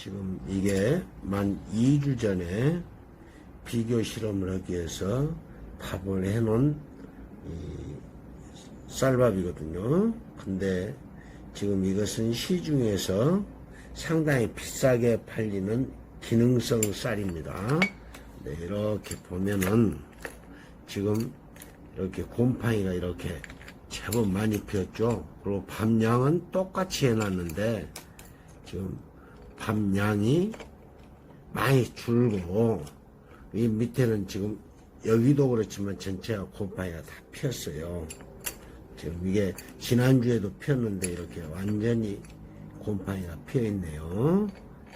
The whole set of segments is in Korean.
지금 이게 만 2주 전에 비교 실험을 하기 위해서 밥을 해놓은 이 쌀밥이거든요. 근데 지금 이것은 시중에서 상당히 비싸게 팔리는 기능성 쌀입니다. 네, 이렇게 보면은 지금 이렇게 곰팡이가 이렇게 제법 많이 피었죠. 그리고 밤양은 똑같이 해놨는데 지금 밤양이 많이 줄고 이 밑에는 지금 여기도 그렇지만 전체가 곰팡이가 다 피었어요. 지금 이게 지난주에도 피었는데 이렇게 완전히 곰팡이가 피어 있네요.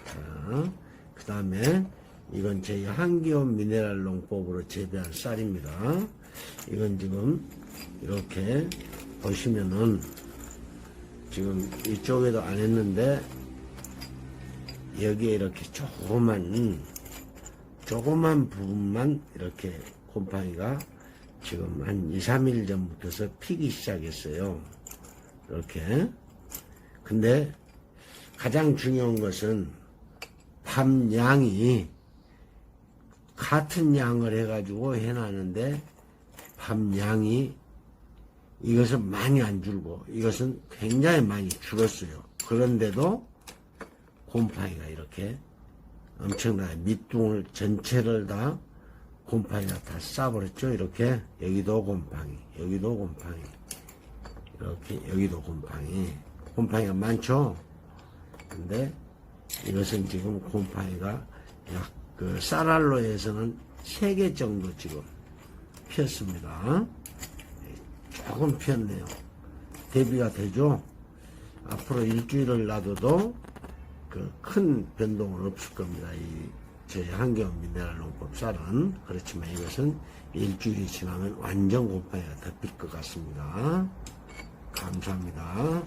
자, 그 다음에 이건 저희 한기원 미네랄 농법으로 재배한 쌀입니다. 이건 지금 이렇게 보시면은 지금 이쪽에도 안 했는데 여기에 이렇게 조그만 조그만 부분만 이렇게 곰팡이가 지금 한 2, 3일 전부터서 피기 시작했어요. 이렇게. 근데 가장 중요한 것은 밤 양이 같은 양을 해가지고 해놨는데 밤 양이 이것은 많이 안 줄고 이것은 굉장히 많이 줄었어요. 그런데도 곰팡이가 이렇게 엄청나게 밑둥을 전체를 다 곰팡이가 다 싸버렸죠. 이렇게 여기도 곰팡이, 여기도 곰팡이, 이렇게 여기도 곰팡이, 곰팡이가 많죠. 근데 이것은 지금 곰팡이가 약 그 쌀알로에서는 세개 정도 지금 피었습니다. 조금 피었네요. 대비가 되죠. 앞으로 일주일을 놔둬도 그 큰 변동은 없을 겁니다. 이 저희 한경 미네랄 농법 쌀은 그렇지만 이것은 일주일이 지나면 완전 곰팡이가 덮일 것 같습니다. 감사합니다.